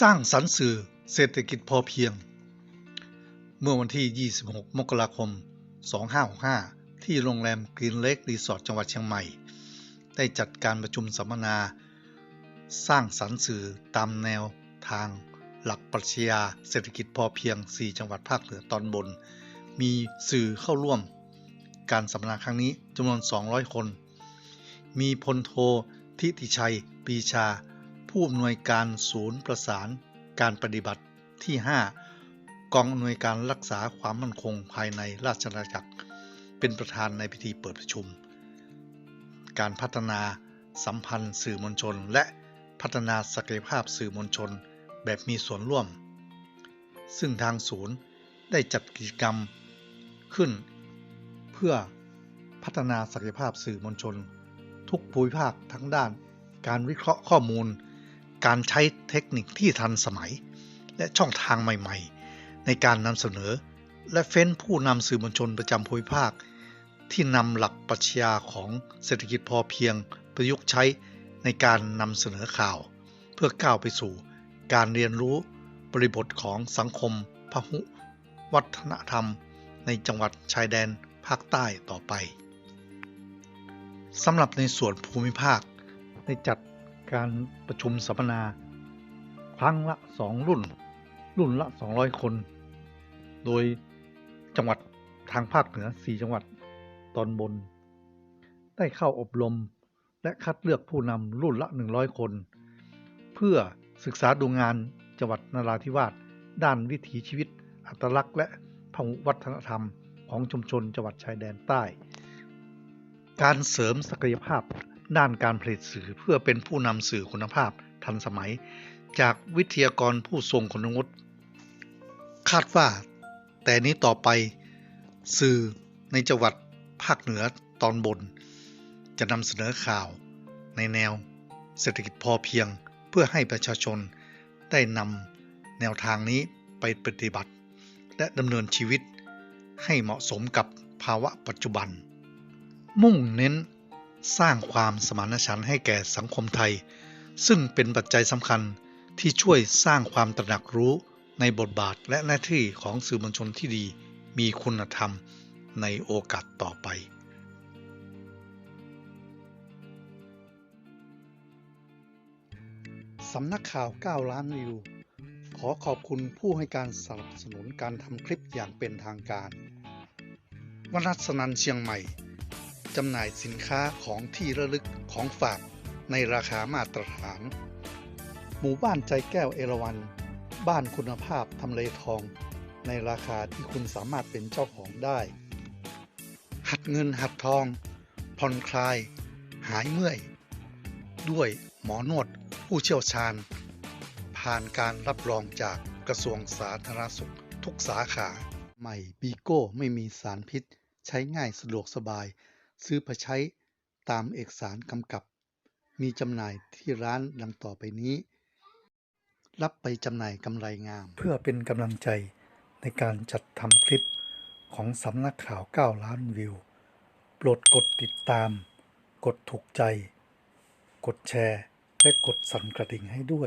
สร้างสรรค์สื่อเศรษฐกิจพอเพียง เมื่อวันที่ 26 มกราคม 2565 ที่โรงแรมกรีนเล k รีสอร์ทจังหวัดเชียงใหม่ ได้จัดการประชุมสัมมนา สร้างสรรค์สื่อตามแนวทางหลักปรัชญาเศรษฐกิจพอเพียง 4 จังหวัดภาคเหนือตอนบน มีสื่อเข้าร่วม การสัมมนาครั้งนี้จำนวน 200 คน มีพลโททิติชัย ปีชา ผู้อำนวยการศูนย์ประสานการปฏิบัติที่ 5 กองอำนวยการรักษาความมั่นคงภายในราชอาณาจักร เป็นประธานในพิธีเปิดประชุม การพัฒนาสัมพันธ์สื่อมวลชน และพัฒนาศักยภาพสื่อมวลชนแบบมีส่วนร่วม ซึ่งทางศูนย์ได้จัดกิจกรรมขึ้น เพื่อพัฒนาศักยภาพสื่อมวลชน ทุกภูมิภาคทั้งด้าน การวิเคราะห์ข้อมูล การใช้เทคนิคที่ทันสมัย และช่องทางใหม่ๆ ในการนำเสนอ และเฟ้นผู้นำสื่อมวลชนประจำภูมิภาค ที่นำหลักปรัชญาของเศรษฐกิจพอเพียงประยุกต์ใช้ในการนำเสนอข่าว เพื่อก้าวไปสู่การเรียนรู้บริบทของสังคมพหุ วัฒนธรรม ในจังหวัดชายแดนภาคใต้ต่อไปสำหรับในส่วนภูมิภาค ได้จัด การประชุมสัมมนา ครั้งละ 2 รุ่น รุ่นละ 200 คน โดยจังหวัดทางภาคเหนือ 4 จังหวัดตอนบน ได้เข้าอบรมและคัดเลือกผู้นำรุ่นละ 100 คน เพื่อศึกษาดูงานจังหวัดนราธิวาสด้านวิถีชีวิต อัตลักษณ์และพหุวัฒนธรรมของชุมชนจังหวัดชายแดนใต้ การเสริมศักยภาพ ด้านการผลิตสื่อเพื่อเป็นผู้นำสื่อคุณภาพทันสมัย จากวิทยากรผู้ทรงคุณวุฒิคาดว่า แต่นี้ต่อไปสื่อในจังหวัดภาคเหนือตอนบน จะนำเสนอข่าวในแนวเศรษฐกิจพอเพียงเพื่อให้ประชาชนได้นำแนวทางนี้ไปปฏิบัติ และดำเนินชีวิตให้เหมาะสมกับภาวะปัจจุบัน มุ่งเน้น สร้างความสมานฉันท์ให้แก่สังคมไทย ซึ่งเป็นปัจจัยสำคัญที่ช่วยสร้างความตระหนักรู้ในบทบาทและหน้าที่ของสื่อมวลชนที่ดีมีคุณธรรมในโอกาสต่อไปสำนักข่าว 9 ล้านวิว ขอขอบคุณผู้ให้การสนับสนุนการทำคลิปอย่างเป็นทางการ วนัสนันเชียงใหม่ จำหน่ายสินค้าของที่ระลึกของฝากในราคามาตรฐาน หมู่บ้านใจแก้วเอราวัน บ้านคุณภาพทำเลทอง ในราคาที่คุณสามารถเป็นเจ้าของได้ หัดเงินหัดทอง ผ่อนคลาย หายเมื่อย ด้วยหมอนวดผู้เชี่ยวชาญ ผ่านการรับรองจากกระทรวงสาธารณสุขทุกสาขา ใหม่บีโก้ไม่มีสารพิษ ใช้ง่ายสะดวกสบาย ซื้อไปใช้ตามเอกสารกำกับ มีจำหน่ายที่ร้านดังต่อไปนี้ รับไปจำหน่ายกำไรงาม เพื่อเป็นกำลังใจในการจัดทำคลิปของสำนักข่าว 9 ล้านวิว โปรดกดติดตาม กดถูกใจ กดแชร์ และกดสั่นกระดิ่งให้ด้วย